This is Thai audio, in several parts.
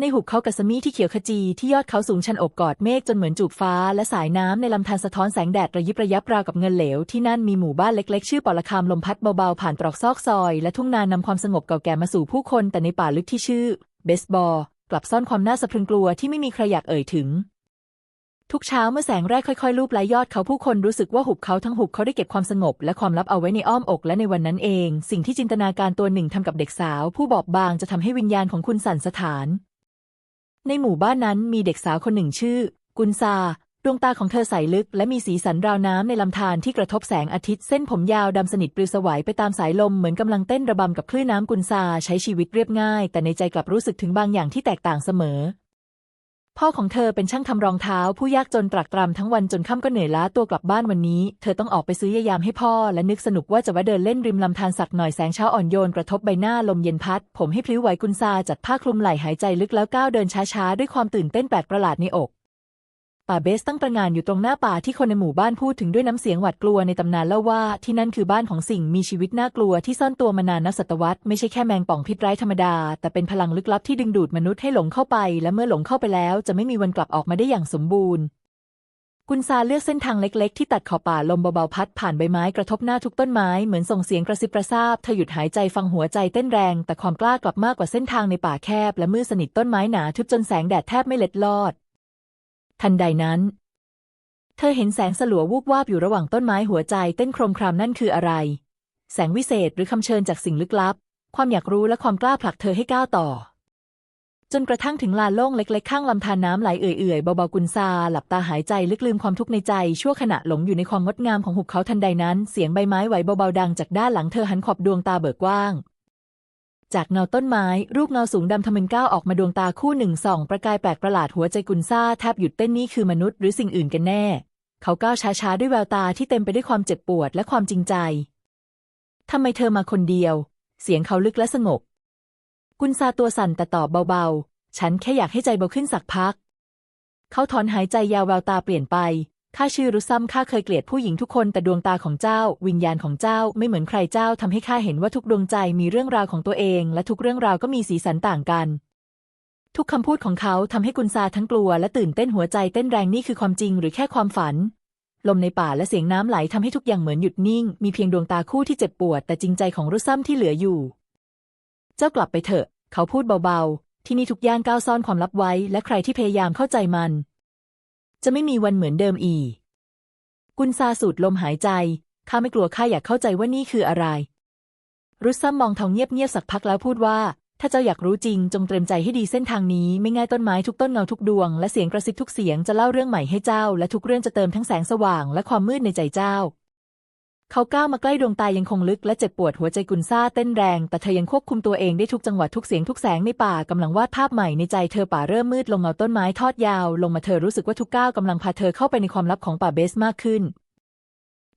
ในหุบเขากัสมีที่เขียวขจีที่ยอดเขาสูงชันอบกอดเมฆจนเหมือนจูบฟ้า และสายน้ำในลำธารสะท้อนแสงแดดระยิบระยับราวกับเงินเหลว ที่นั่นมีหมู่บ้านเล็กๆ ชื่อปอละคามลมพัดเบาๆ ผ่านตรอกซอกซอย และทุ่งนานำความสงบเก่าแก่มาสู่ผู้คน แต่ในป่าลึกที่ชื่อ เบสบอลกลับซ่อนความน่าสะพรึงกลัวที่ไม่มีใครอยากเอ่ยถึง ทุกเช้าเมื่อแสงแรกค่อยๆ ลูบไล้ยอดเขาผู้คนรู้สึกว่าหุบเขาทั้งหุบเขาได้เก็บความสงบ และความลับเอาไว้ในอ้อมอกและในวันนั้นเอง สิ่งที่จินตนาการตัวหนึ่งทำกับเด็กสาว ผู้บอบบางจะทำให้วิญญาณของคุณสั่นสถาน ในหมู่บ้านนั้นมีเด็กสาวคนหนึ่งชื่อ กุนซา ดวงตาของเธอใสลึก และมีสีสันราวน้ำในลำธารที่กระทบแสงอาทิตย์ เส้นผมยาวดำสนิทปลิวสวัยไปตามสายลมเหมือนกำลังเต้นระบำกับคลื่นน้ำกุนซาใช้ชีวิตเรียบง่าย แต่ในใจกลับรู้สึกถึงบางอย่างที่แตกต่างเสมอ พ่อของเธอเป็นช่างทำรองเท้าผู้ยากจนตรากตรำทั้งวันจนค่ำก็เหนื่อยล้าตัวกลับบ้านวันนี้ เธอต้องออกไปซื้อยายามให้พ่อ และนึกสนุกว่าจะว่าเดินเล่นริมลำธารสักหน่อยแสงเช้าอ่อนโยนกระทบใบหน้าลมเย็นพัด ผมให้พลิ้วไหวกุนซาจัดผ้าคลุมไหล่หายใจลึกแล้วก้าวเดินช้าๆ ด้วยความตื่นเต้นแปลกประหลาดในอก ป่าเบสตั้งประงานอยู่ตรงหน้าป่าที่คนในหมู่บ้านพูดถึงด้วยน้ำเสียงหวาดกลัวในตำนานเล่าว่าที่นั่นคือบ้านของสิ่งมีชีวิตน่ากลัวที่ซ่อนตัวมานานนับศตวรรษไม่ใช่แค่แมงป่องพิษร้ายธรรมดา แต่เป็นพลังลึกลับที่ดึงดูดมนุษย์ให้หลงเข้าไป และเมื่อหลงเข้าไปแล้วจะไม่มีวันกลับออกมาได้อย่างสมบูรณ์กุนซาเลือกเส้นทางเล็กๆ ที่ตัดขอบป่าลมเบาๆพัดผ่านใบไม้กระทบหน้าทุกต้นไม้เหมือนส่งเสียงกระซิบกระซาบเธอหยุดหายใจฟังหัวใจเต้นแรง แต่ความกล้ากลับมากกว่าเส้นทางในป่าแคบ และมืดสนิทต้นไม้หนาทึบจนแสงแดดแทบไม่เล็ดลอด ทันใดนั้น เธอเห็นแสงสลัววูบวาบอยู่ระหว่างต้นไม้หัวใจเต้นโครมครามนั่นคืออะไร แสงวิเศษหรือคำเชิญจากสิ่งลึกลับ ความอยากรู้และความกล้าผลักเธอให้ก้าวต่อ จนกระทั่งถึงลานโล่งเล็ก ๆ ข้างลำธารน้ำไหลเอื่อยๆเบาๆกุนซาหลับตาหายใจลึกลืมความทุกข์ในใจ ชั่วขณะหลงอยู่ในความงดงามของหุบเขาทันใดนั้น เสียงใบไม้ไหวเบาๆดังจากด้านหลังเธอหันขอบดวงตาเบิกกว้าง จากเงาต้นไม้ รูปเงาสูงดำทะมึนก้าวออกมาดวงตาคู่หนึ่งส่อง ประกายแปลกประหลาดหัวใจกุนซ่าแทบหยุดเต้นนี่คือมนุษย์หรือสิ่งอื่นกันแน่ เขาก้าวช้าๆ ด้วยแววตาที่เต็มไปด้วยความเจ็บปวดและความจริงใจทำไมเธอมาคนเดียว เสียงเขาลึกและสงบ กุนซาตัวสั่นแต่ตอบเบาๆ ฉันแค่อยากให้ใจเบาขึ้นสักพัก เขาถอนหายใจยาวแววตาเปลี่ยนไป ข้าชื่อรุซัมข้าเคยเกลียดผู้หญิงทุกคนแต่ดวงตาของเจ้า วิญญาณของเจ้าไม่เหมือนใครเจ้าทำให้ข้าเห็นว่าทุกดวงใจมีเรื่องราวของตัวเอง และทุกเรื่องราวก็มีสีสันต่างกัน ทุกคำพูดของเขาทำให้กุนซาทั้งกลัวและตื่นเต้นหัวใจเต้นแรงนี่คือความจริงหรือแค่ความฝัน ลมในป่าและเสียงน้ำไหลทำให้ทุกอย่างเหมือนหยุดนิ่ง มีเพียงดวงตาคู่ที่เจ็บปวด แต่จริงใจของรุซัมที่เหลืออยู่ เจ้ากลับไปเถอะ เขาพูดเบาๆ ที่นี่ทุกย่างก้าวซ่อนความลับไว้ และใครที่พยายามเข้าใจมัน จะไม่มีวันเหมือนเดิมอีก กุนซาสูดลมหายใจ ข้าไม่กลัวข้าอยากเข้าใจว่านี่คืออะไร รุซัมมองทองเงียบๆสักพักแล้วพูดว่า ถ้าเจ้าอยากรู้จริงจงเตรียมใจให้ดีเส้นทางนี้ ไม่ง่ายต้นไม้ทุกต้นเงาทุกดวง และเสียงกระซิบทุกเสียงจะเล่าเรื่องใหม่ให้เจ้า และทุกเรื่องจะเติมทั้งแสงสว่าง และความมืดในใจเจ้า เขาก้าวมาใกล้ดวงตายังคงลึกและเจ็บปวดหัวใจกุนซ่าเต้นแรง แต่เธอยังควบคุมตัวเองได้ทุกจังหวะทุกเสียงทุกแสงในป่ากำลังวาดภาพใหม่ในใจเธอป่าเริ่มมืดลงเงาต้นไม้ทอดยาว ลงมาเธอรู้สึกว่าทุกก้าวกำลังพาเธอเข้าไปในความลับของป่าเบสมากขึ้น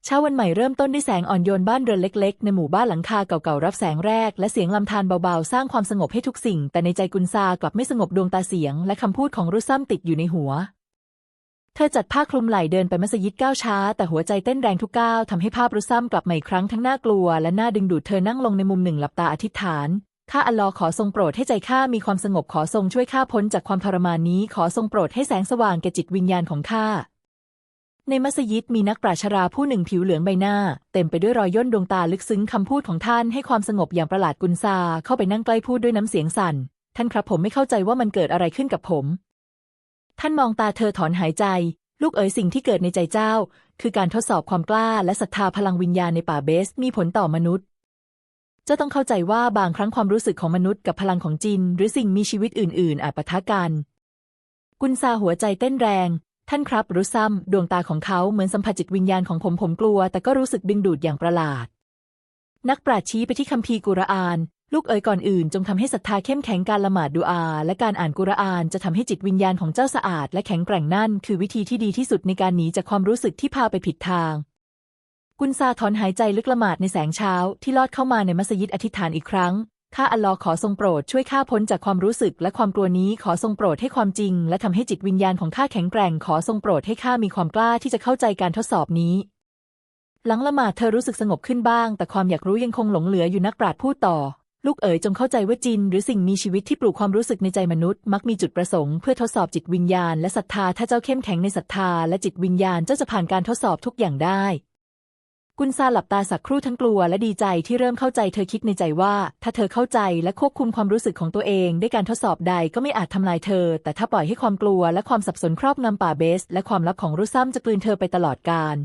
เช้าวันใหม่เริ่มต้นด้วยแสงอ่อนโยนบ้านเรือนเล็กๆ ในหมู่บ้านหลังคาเก่าๆรับแสงแรก และเสียงลำธารเบาๆ สร้างความสงบให้ทุกสิ่ง แต่ในใจกุนซากลับไม่สงบดวงตาเสียง และคำพูดของรุซัมติดอยู่ในหัว เธอจัดผ้าคลุมไหล่เดินไปมัสยิดก้าวช้า แต่หัวใจเต้นแรงทุกก้าวทำให้ภาพรุซัมกลับมาอีกครั้งทั้งน่ากลัว และน่าดึงดูดเธอนั่งลงในมุมหนึ่งหลับตาอธิษฐาน ข้าอัลลอฮ์ขอทรงโปรดให้ใจข้ามีความสงบขอทรงช่วยข้าพ้นจากความทรมานนี้ ขอทรงโปรดให้แสงสว่างแก่จิตวิญญาณของข้าในมัสยิดมีนักปราชญาผู้หนึ่งผิวเหลืองใบหน้า เต็มไปด้วยรอยย่นดวงตาลึกซึ้งคำพูดของท่านให้ความสงบอย่างประหลาดกุนซาเข้าไปนั่งใกล้พูดด้วยน้ำเสียงสั่น ท่านครับผมไม่เข้าใจว่ามันเกิดอะไรขึ้นกับผม ท่านมองตาเธอถอนหายใจ ลูกเอ๋ยสิ่งที่เกิดในใจเจ้า คือการทดสอบความกล้าและศรัทธาพลังวิญญาณในป่าเบสมีผลต่อมนุษย์ เจ้าต้องเข้าใจว่าบางครั้งความรู้สึกของมนุษย์กับพลังของจิน หรือสิ่งมีชีวิตอื่น ๆ อาจปะทะกัน กุนซาหัวใจเต้นแรง ท่านครับรุซัมดวงตาของเขาเหมือนสัมผัสจิตวิญญาณของผมผมกลัว แต่ก็รู้สึกดึงดูดอย่างประหลาดนักปราชญ์ชี้ไปที่คัมภีร์กุรอาน ลูกเอ๋ยก่อนอื่นจงทำให้ศรัทธาเข้มแข็งการละหมาดดูอา และการอ่านกุรอานจะทำให้จิตวิญญาณของเจ้าสะอาด และแข็งแกร่งนั่น คือวิธีที่ดีที่สุดในการหนีจากความรู้สึกที่พาไปผิดทาง กุนซาถอนหายใจลึกละหมาดในแสงเช้า ที่ลอดเข้ามาในมัสยิดอธิษฐานอีกครั้งข้าอัลลอฮ์ขอทรงโปรดช่วยข้าพ้นจากความรู้สึกและความกลัวนี้ขอทรงโปรดให้ความจริง และทำให้จิตวิญญาณของข้าแข็งแกร่งขอทรงโปรดให้ข้ามีความกล้าที่จะเข้าใจการทดสอบนี้หลังละหมาดเธอรู้สึกสงบขึ้นบ้าง แต่ความอยากรู้ยังคงหลงเหลืออยู่นักปราชญ์พูดต่อ ลูกเอ๋ยจงเข้าใจว่าจิน หรือสิ่งมีชีวิตที่ปลูกความรู้สึกในใจมนุษย์ มักมีจุดประสงค์ เพื่อทดสอบจิตวิญญาณและศรัทธา ถ้าเจ้าเข้มแข็งในศรัทธาและจิตวิญญาณเจ้าจะผ่านการทดสอบทุกอย่างได้ กุนซาหลับตาสักครู่ทั้งกลัวและดีใจที่เริ่มเข้าใจเธอคิดในใจว่า ถ้าเธอเข้าใจและควบคุมความรู้สึกของตัวเองด้วยการทดสอบใดก็ไม่อาจทำลายเธอ แต่ถ้าปล่อยให้ความกลัวและความสับสนครอบงำป่าเบส และความลับของรุซัมจะกลืนเธอไปตลอดกาล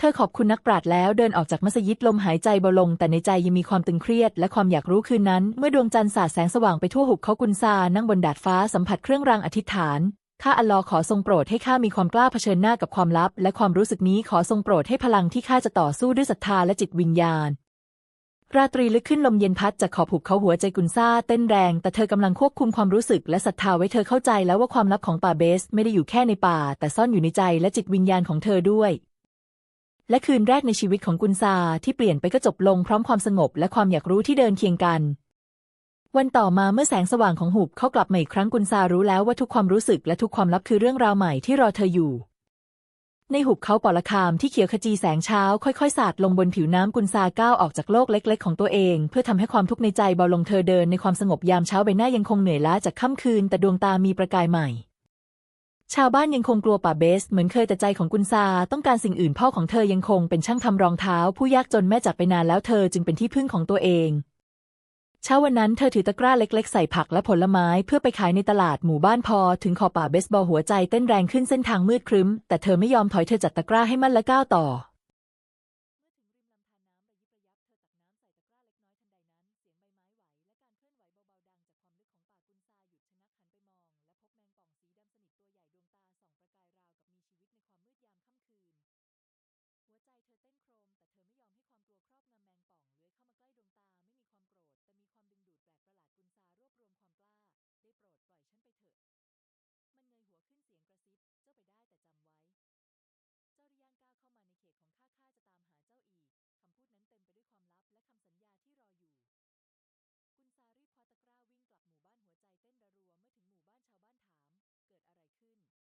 เธอขอบคุณนักปราชญ์แล้วเดินออกจากมัสยิดลมหายใจเบาลง แต่ในใจยังมีความตึงเครียดและความอยากรู้คืนนั้น เมื่อดวงจันทร์สาดแสงสว่างไปทั่วหุบเขากุนซานั่งบนดาดฟ้าสัมผัสเครื่องรางอธิษฐานข้าอัลลอฮ์ขอทรงโปรดให้ข้ามีความกล้าเผชิญหน้ากับความลับ และความรู้สึกนี้ขอทรงโปรดให้พลังที่ข้าจะต่อสู้ด้วยศรัทธาและจิตวิญญาณ ราตรีลึกขึ้นลมเย็นพัดจากขอบหุบเขาหัวใจกุนซาเต้นแรง แต่เธอกำลังควบคุมความรู้สึกและศรัทธาไว้เธอเข้าใจแล้วว่าความลับของป่าเบส ไม่ได้อยู่แค่ในป่า แต่ซ่อนอยู่ในใจและจิตวิญญาณของเธอด้วย และคืนแรกในชีวิตของกุนซาที่เปลี่ยนไปก็จบลงพร้อมความสงบและความอยากรู้ที่เดินเคียงกัน วันต่อมาเมื่อแสงสว่างของหุบเขากลับมาอีกครั้งกุนซารู้แล้วว่าทุกความรู้สึกและทุกความลับคือเรื่องราวใหม่ที่รอเธออยู่ ในหุบเขาปอละคามที่เขียวขจีแสงเช้าค่อยๆ สาดลงบนผิวน้ำกุนซาก้าวออกจากโลกเล็ก ๆ ของตัวเอง เพื่อทำให้ความทุกข์ในใจเบาลงเธอเดินในความสงบยามเช้าใบหน้ายังคงเหนื่อยล้าจากค่ำคืน แต่ดวงตามีประกายใหม่ ชาวบ้านยังคงกลัวป่าเบส เหมือนเคยแต่ใจของกุนซาต้องการสิ่งอื่นพ่อของเธอยังคงเป็นช่างทำรองเท้า ผู้ยากจนแม่จากไปนานแล้วเธอจึงเป็นที่พึ่งของตัวเองเช้าวันนั้นเธอถือตะกร้าเล็กๆ ใส่ผักและผลไม้เพื่อไปขายในตลาดหมู่บ้านพอ ถึงขอบป่าเบสบอลหัวใจเต้นแรงขึ้นเส้นทางมืดครึ้ม แต่เธอไม่ยอมถอยเธอจัดตะกร้าให้มั่นและก้าวต่อ ประกายราวกับมีชีวิตในความมืดยามค่ำคืน หัวใจเธอเต้นโครม แต่เธอไม่ยอมให้ความกลัวครอบงำแมงป่องเลื้อยเข้ามาใกล้ดวงตาไม่มีความโกรธ แต่มีความดึงดูดแปลกประหลาดกุนซารวบรวมความกล้า ได้โปรดปล่อยฉันไปเถอะ มันเงยหัวขึ้นเสียงกระซิบ เจ้าไปได้แต่จำไว้ เจ้าริย่างก้าวเข้ามาในเขตของข้าข้าจะตามหาเจ้าอีกคำพูดนั้นเต็มไปด้วยความลับและคำสัญญาที่รออยู่กุนซารีบคว้าตะกร้าวิ่งกลับหมู่บ้านหัวใจเต้นระรัวเมื่อถึงหมู่บ้านชาวบ้านถาม เกิดอะไรขึ้น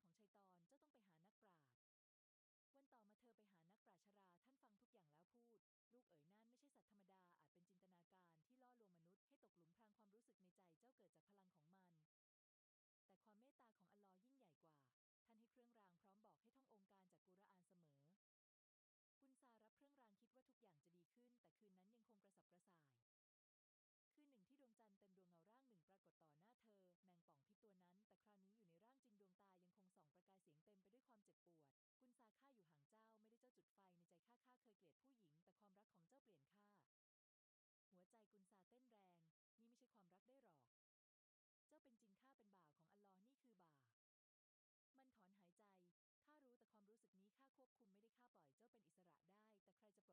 นต์ของชัยตอนเจ้าต้องไปหานักปราชญ์วันต่อมาเธอไปหานักปราชญ์ชรา ท่านฟังทุกอย่างแล้วพูด ลูกเอ๋ยนั่นไม่ใช่สัตว์ธรรมดาอาจเป็นจินตนาการที่ล่อลวงมนุษย์ให้ตกหลุมพรางความรู้สึกในใจเจ้าเกิดจากพลังของมัน แต่ความเมตตาของอัลลอฮ์ยิ่งใหญ่กว่า ท่านให้เครื่องรางพร้อมบอกให้ท่ององค์การจากกุรอานเสมอ กุนซารับเครื่องรางคิดว่าทุกอย่างจะดีขึ้น แต่คืนนั้นยังคงกระสับกระส่าย คืนหนึ่งที่ดวงจันทร์เต็มดวงเงาร่างหนึ่งปรากฏต่อหน้าเธอ แมงป่องพิษตัวนั้น แต่คราวนี้ เสียงเต็มไปด้วยความเจ็บปวด กุนซาข้าอยู่ห่างเจ้าไม่ได้เจ้าจุดไฟในใจข้าข้าเคยเกลียดผู้หญิง แต่ความรักของเจ้าเปลี่ยนข้า หัวใจกุนซาเต้นแรง นี่ไม่ใช่ความรักได้หรอก เจ้าเป็นจริงข้าเป็นบ่าวของอัลลอฮ์นี่คือบ่า มันถอนหายใจข้ารู้แต่ความรู้สึกนี้ข้าควบคุมไม่ได้ข้าปล่อยเจ้าเป็นอิสระได้ แต่ใครจะปลดปล่อยใจ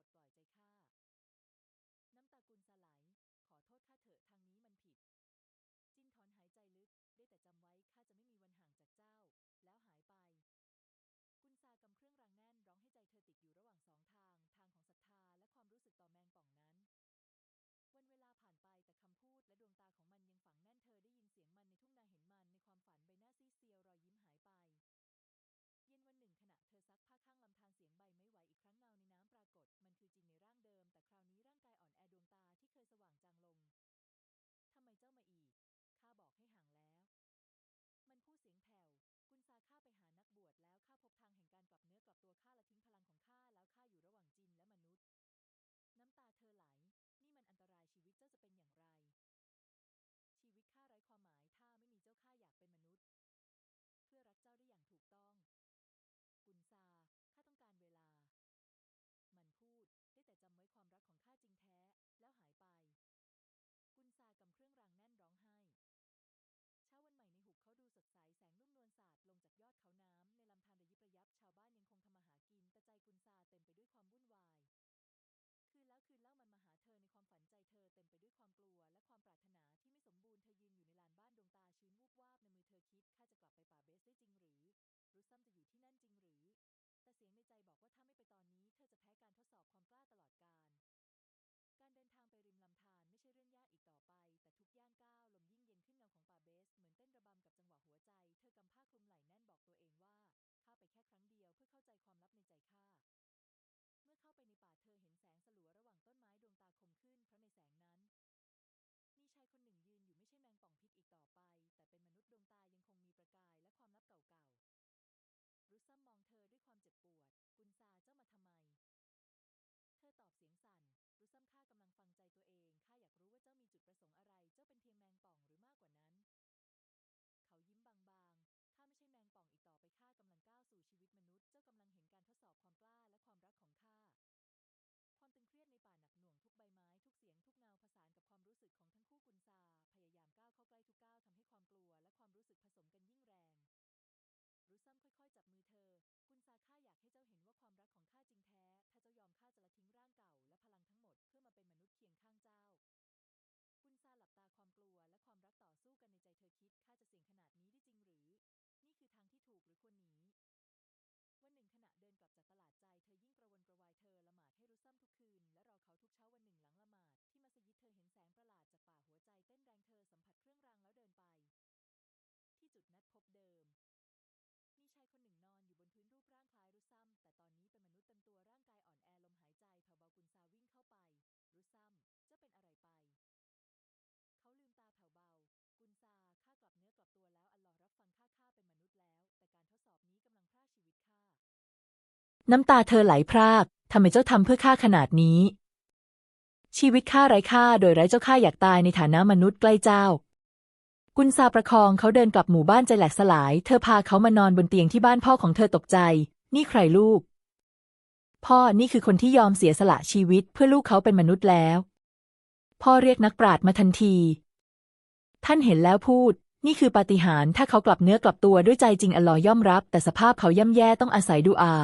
ข้า น้ำตากุนซาไหล ขอโทษข้าเถอะทางนี้มันผิด จินถอนหายใจลึกได้แต่จำไว้ข้าจะไม่มีวัน เธอติดอยู่ระหว่างสองทาง ทางของศรัทธาและความรู้สึกต่อแมงป่องนั้น วันเวลาผ่านไปแต่คำพูดและดวงตาของมันยังฝังแน่นเธอได้ยินเสียงมันในทุ่งนาเห็นมันในความฝันใบหน้าซีเซียวรอยยิ้มหายไป เย็นวันหนึ่งขณะเธอซักผ้าข้างลำธารเสียงใบไม้ไหวอีกครั้งเงาในน้ำปรากฏ มันคือจินในร่างเดิม แต่คราวนี้ร่างกายอ่อนแอดวงตาที่เคยสว่างจางลงทำไมเจ้ามาอีกข้าบอกให้ห่างแล้ว มันพูดเสียงแผ่ว ข้าไปหานักบวชแล้วข้าพบทางแห่งการกลับเนื้อกลับตัวข้าและทิ้งพลังของข้าแล้วข้าอยู่ระหว่างจินและมนุษย์ น้ำตาเธอไหล นี่มันอันตรายชีวิตเจ้าจะเป็นอย่างไร ชีวิตข้าไร้ความหมายถ้าไม่มีเจ้าข้าอยากเป็นมนุษย์ เพื่อรักเจ้าได้อย่างถูกต้อง กุนซาข้าต้องการเวลา มันพูดได้แต่จำไว้ความรักของข้าจริงแท้ แล้วหายไป สาดลงจากยอดเขาน้ำในลำธารระยิบระยับชาวบ้านยังคงทำมาหากิน แต่ใจกุนซาเต็มไปด้วยความวุ่นวาย คืนแล้วคืนเล่ามันมาหาเธอในความฝันใจเธอเต็มไปด้วยความกลัว และความปรารถนาที่ไม่สมบูรณ์เธอยืนอยู่ในลานบ้านดวงตาชื้นวูบวาบในมือเธอคิดข้าจะกลับไปป่าเบสได้จริงหรือ รุสซัมจะอยู่ที่นั่นจริงหรือ แต่เสียงในใจบอกว่าถ้าไม่ไปตอนนี้ เธอจะแพ้การทดสอบความกล้าตลอดกาล ใจ เธอกำผ้าคลุมไหล่แน่นบอกตัวเองว่าข้าไปแค่ครั้งเดียวเพื่อเข้าใจความลับในใจข้า เมื่อเข้าไปในป่าเธอเห็นแสงสลัวระหว่างต้นไม้ดวงตาคมขึ้น เพราะในแสงนั้น มีชายคนหนึ่งยืนอยู่ไม่ใช่แมงป่องพิษอีกต่อไป แต่เป็นมนุษย์ดวงตายังคงมีประกายและความลับเก่าๆ รุซัมมองเธอด้วยความเจ็บปวด กุนซาเจ้ามาทำไม เธอตอบเสียงสั่น รุซัมข้ากำลังฟังใจตัวเองข้าอยากรู้ว่าเจ้ามีจุดประสงค์อะไร เจ้าเป็นเพียงแมงป่องหรือมากกว่านั้น ตมนุษย์เจ้ากำลังเห็นการทดสอบความกล้าและความรักของข้าความตึงเครียดในป่าหนักหน่วงทุกใบไม้ทุกเสียงทุกเงาผสานกับความรู้สึกของทั้งคู่กุนซา พยายามก้าวเข้าใกล้ทุกก้าวทำให้ความกลัวและความรู้สึกผสมกันยิ่งแรงรุซัมค่อยๆ จับมือเธอ กุนซาข้าอยากให้เจ้าเห็นว่าความรักของข้าจริงแท้ ถ้าเจ้ายอมข้าจะละทิ้งร่างเก่าและพลังทั้งหมดเพื่อมาเป็นมนุษย์เคียงข้างเจ้า ใจเธอยิ่งกระวนกระวายเธอละหมาดให้รุซัมทุกคืน และรอเขาทุกเช้าวันหนึ่งหลังละหมาด ที่มัสยิดเธอเห็นแสงประหลาดจากป่าหัวใจเต้นแรงเธอสัมผัสเครื่องรางแล้วเดินไป ที่จุดนัดพบเดิม มีชายคนหนึ่งนอนอยู่บนพื้นรูปร่างคล้ายรุซัม แต่ตอนนี้เป็นมนุษย์เต็มตัวร่างกายอ่อนแอลมหายใจแผ่วเบากุนซาวิ่งเข้าไป รุซัมจ้าเป็นอะไรไป เขาลืมตาแผ่วเบากุนซาข้ากลับเนื้อกลับตัวแล้วอัลลอฮ์รับฟังข้าข้าเป็นมนุษย์แล้ว แต่การทดสอบนี้กำลังพราชีวิตข้า น้ำตาเธอไหลพราก ทำไมเจ้าทำเพื่อข้าขนาดนี้ ชีวิตข้าไร้ค่าโดยไร้เจ้าข้าอยากตายในฐานะมนุษย์ใกล้เจ้า กุนซาประคองเขาเดินกลับหมู่บ้านใจแหลกสลาย เธอพาเขามานอนบนเตียงที่บ้านพ่อของเธอตกใจ นี่ใครลูก พ่อนี่คือคนที่ยอมเสียสละชีวิตเพื่อลูกเขาเป็นมนุษย์แล้ว พ่อเรียกนักปราชญ์มาทันที ท่านเห็นแล้วพูดนี่คือปาฏิหาริย์ถ้าเขากลับเนื้อกลับตัวด้วยใจจริงอลอย่อมรับ แต่สภาพเขาย่ำแย่ต้องอาศัยดูอา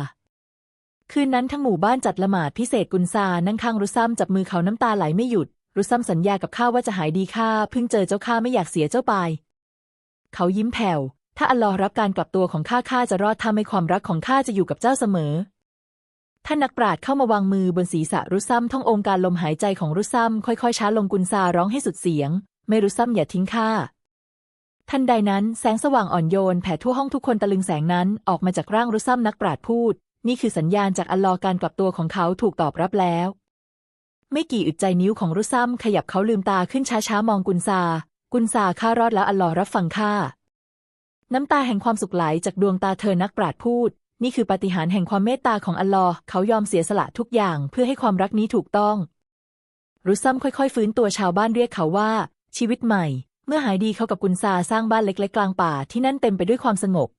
คืนนั้นทั้งหมู่บ้านจัดละหมาดพิเศษกุนซา นั่งข้างรุซัมจับมือเขาน้ำตาไหลไม่หยุด รุซัมสัญญากับข้าว่าจะหายดีข้าเพิ่งเจอเจ้าข้าไม่อยากเสียเจ้าไป เขายิ้มแผ่ว ถ้าอัลลอฮ์รับการกลับตัวของข้าข้าจะรอดถ้าไม่ความรักของข้าจะอยู่กับเจ้าเสมอ ท่านนักปราชญ์เข้ามาวางมือบนศีรษะรุซัมท่ององค์การลมหายใจของรุซัมค่อยๆช้าลงกุนซาร้องให้สุดเสียง ไม่รุซัมอย่าทิ้งข้าทันใดนั้นแสงสว่างอ่อนโยนแผ่ทั่วห้องทุกคนตะลึงแสงนั้นออกมาจากร่างรุซัมนักปราชญ์พูด นี่คือสัญญาณจากอัลลอฮ์การกลับตัวของเขาถูกตอบรับแล้ว ไม่กี่อึดใจนิ้วของรุซัมขยับเขาลืมตาขึ้นช้าๆมองกุนซา กุนซาข้ารอดแล้วอัลลอฮ์รับฟังข้า น้ำตาแห่งความสุขไหลจากดวงตาเธอนักปราชญ์พูด นี่คือปาฏิหาริย์แห่งความเมตตาของอัลลอฮ์เขายอมเสียสละทุกอย่างเพื่อให้ความรักนี้ถูกต้อง รุซัมค่อยๆ ฟื้นตัวชาวบ้านเรียกเขาว่า ชีวิตใหม่ เมื่อหายดีเขากับกุนซาสร้างบ้านเล็กๆกลางป่าที่นั่นเต็มไปด้วยความสงบ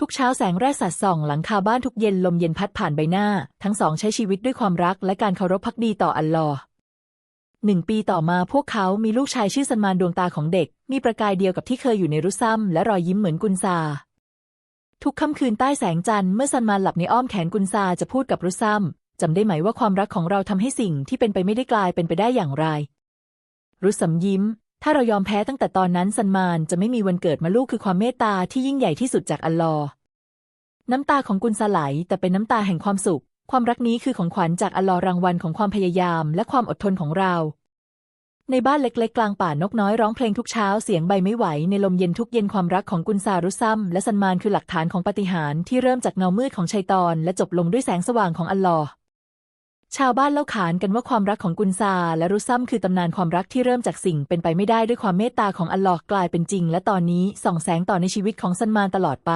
ทุกเช้าแสงแรกสัดส่องหลังคาบ้านทุกเย็นลมเย็นพัดผ่านใบหน้า ทั้งสองใช้ชีวิตด้วยความรักและการเคารพพักดีต่ออัลลอฮ์หนึ่งปีต่อมาพวกเขามีลูกชายชื่อซันมานดวงตาของเด็ก มีประกายเดียวกับที่เคยอยู่ในรุซัมและรอยยิ้มเหมือนกุนซา ทุกค่ำคืนใต้แสงจันทร์เมื่อซันมานหลับในอ้อมแขนกุนซาจะพูดกับรุซัมจำได้ไหมว่าความรักของเราทำให้สิ่งที่เป็นไปไม่ได้กลายเป็นไปได้อย่างไร รุซัมยิ้ม ถ้าเรายอมแพ้ตั้งแต่ตอนนั้นซันมานจะไม่มีวันเกิดมาลูกคือความเมตตาที่ยิ่งใหญ่ที่สุดจากอัลลอฮ์น้ำตาของกุนซาไหลแต่เป็นน้ำตาแห่งความสุข ความรักนี้คือของขวัญจากอัลลอฮ์รางวัลของความพยายามและความอดทนของเรา ในบ้านเล็กๆ กลางป่านกน้อยร้องเพลงทุกเช้าเสียงใบไม่ไหว ในลมเย็นทุกเย็นความรักของกุนซารุซัมและซันมานคือหลักฐานของปาฏิหาริย์ที่เริ่มจากเงามืดของชัยตอน และจบลงด้วยแสงสว่างของอัลลอฮ์ ชาวบ้านเล่าขานกันว่าความรักของกุนซาและรุซัมคือตำนานความรักที่เริ่มจากสิ่งเป็นไปไม่ได้ด้วยความเมตตาของอัลลอฮ์กลายเป็นจริง และตอนนี้ส่องแสงต่อในชีวิตของซันมานตลอดไป